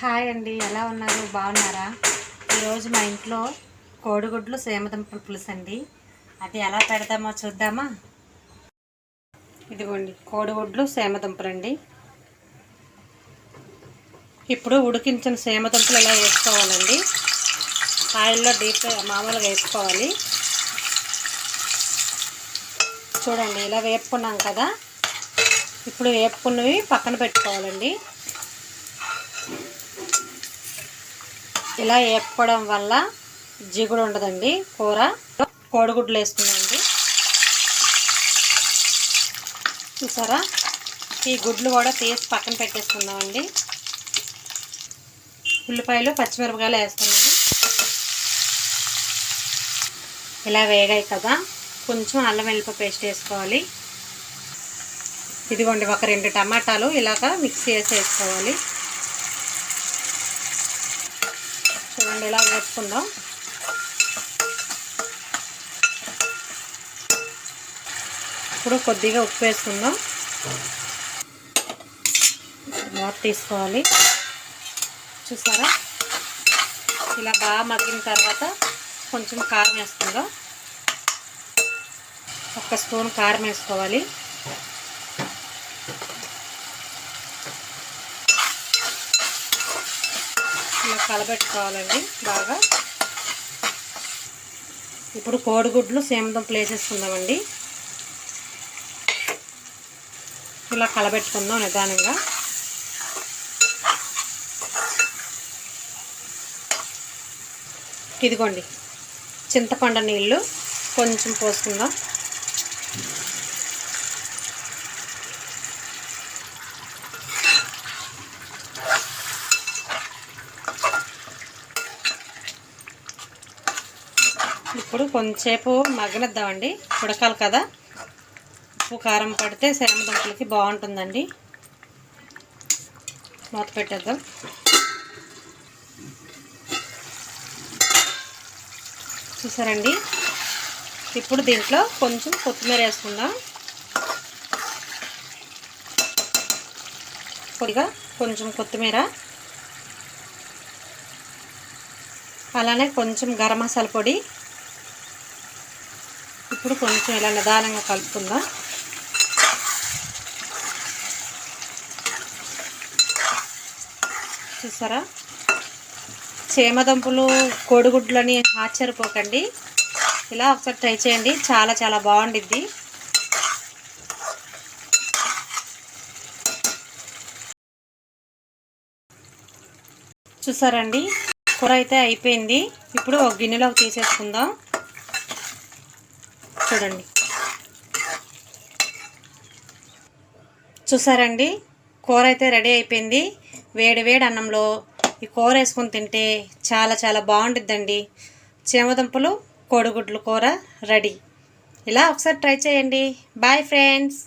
Hi అండి ఎలా ఉన్నారు? బాగున్నారా? ఈరోజు మా ఇంట్లో కోడిగుడ్లు సేమదుంపల పులుసు అండి. అది ఎలా పెడతామో చూద్దామా? ఇదిగోండి కోడిగుడ్లు సేమదుంపలు అండి ఇప్పుడు ఉడికించిన సేమదుంపలు ఎలా వేసుకోవాలండి? ఆయిల్లో డీప్ మామూలుగా వేసుకోవాలి. చూడండి ఇలా వేపుకున్నాం కదా. ఇప్పుడు వేపుకున్నవి పక్కన పెట్టుకోవాలండి. ఇలా వేపుకోవడం వల్ల జిగుడు ఉండదండి కూర. కోడిగుడ్లు వేసుకున్నాండి చూసారా? ఈ గుడ్లు కూడా తీసి పక్కన పెట్టేసుకుందామండి ఉల్లిపాయలు పచ్చిమిరపకాయలు వేస్తున్నాను. ఇలా వేగాయి కదా. కొంచెం అల్లం వెల్లిపాయ పేస్ట్ వేసుకోవాలి. ఇదిగోండి ఒక రెండు టమాటాలు ఇలాగ మిక్సీ చేసి వేసుకోవాలి. చూడండి ఇలా వేసుకుందాం. ఇప్పుడు కొద్దిగా ఉప్పు వేసుకుందాం. మూత తీసుకోవాలి. చూసారా? ఇలా బాగా మగ్గిన తర్వాత కొంచెం కారం వేసుకుందాం. ఒక స్పూన్ కారం వేసుకోవాలి. ఇలా కలబెట్టుకోవాలండి బాగా. ఇప్పుడు కోడిగుడ్లు సేమదుంపలు వేసేసుకుందామండి ఇలా కలబెట్టుకుందాం నిదానంగా. ఇదిగోండి చింతపండు నీళ్ళు కొంచెం పోసుకుందాం. ఇప్పుడు కొంచెంసేపు మగ్గనిద్దామండి. ఉడకాలి కదా. ఉప్పు కారం పడితే సేమదుంపలకి బాగుంటుందండి. మూత పెట్టేద్దాం. చూసారండి? ఇప్పుడు దీంట్లో కొంచెం కొత్తిమీర వేసుకుందాం. పొడిగా కొంచెం కొత్తిమీర. అలానే కొంచెం గరం మసాలా పొడి. ఇప్పుడు కొంచెం ఇలా నిదానంగా కలుపుకుందాం. చూసారా? చేమదంపులు కోడిగుడ్లని ఆశ్చర్యపోకండి. ఇలా ఒకసారి ట్రై చేయండి. చాలా చాలా బాగుండిద్ది. చూసారండి? కూర అయితే అయిపోయింది. ఇప్పుడు ఒక గిన్నెలోకి తీసేసుకుందాం. చూడండి. చూసారండి? కూర అయితే రెడీ అయిపోయింది. వేడి వేడి అన్నంలో ఈ కూర వేసుకొని తింటే చాలా చాలా బాగుంటుందండి చేమదుంపలు కోడిగుడ్లు కూర రెడీ. ఇలా ఒకసారి ట్రై చేయండి. Bye friends